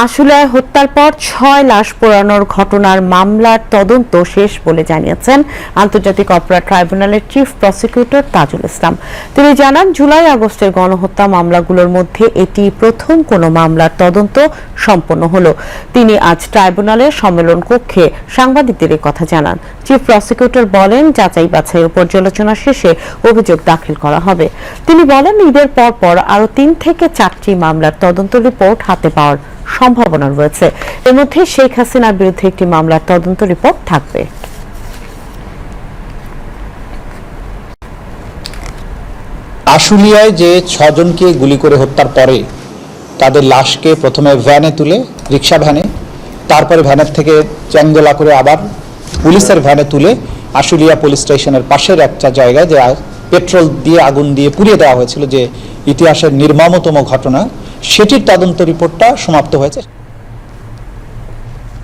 আশুলিয়ায় হত্যার পর ছয় লাশ পোড়ানোর ঘটনার মামলার তদন্ত শেষ বলে জানিয়েছেন আন্তর্জাতিক অপরাধ ট্রাইব্যুনালের চিফ প্রসিকিউটর তাজুল ইসলাম। তিনি জানান, জুলাই আগস্টের গণহত্যা মামলাগুলোর মধ্যে এটি প্রথম কোনো মামলার তদন্ত সম্পন্ন হল। তিনি আজ ট্রাইব্যুনালের সম্মেলন কক্ষে সাংবাদিকদের কথা জানান। চিফ প্রসিকিউটর বলেন, যাচাই বাছাই পর্যালোচনা শেষে অভিযোগ দাখিল করা হবে। তিনি বলেন, ঈদের পর পর আরও তিন থেকে চারটি মামলার তদন্ত রিপোর্ট হাতে পাওয়ার সম্ভাবনা রয়েছে। এর মধ্যে শেখ হাসিনার বিরুদ্ধে একটি মামলার তদন্ত রিপোর্ট থাকবে। আশুলিয়ায় যে ছজনকে গুলি করে হত্যার পরে তাদের লাশকে প্রথমে ভ্যানে তুলে রিক্সা ভ্যানে, তারপরে ভ্যানের থেকে চ্যাংদোলা করে আবার পুলিশের ভ্যানে তুলে আশুলিয়া পুলিশ স্টেশনের পাশের একটা জায়গায় যে পেট্রোল দিয়ে আগুন দিয়ে পুড়িয়ে দেওয়া হয়েছিল যে ইতিহাসের নির্মামতম ঘটনা, সেটির তদন্ত রিপোর্টটা সমাপ্ত হয়েছে।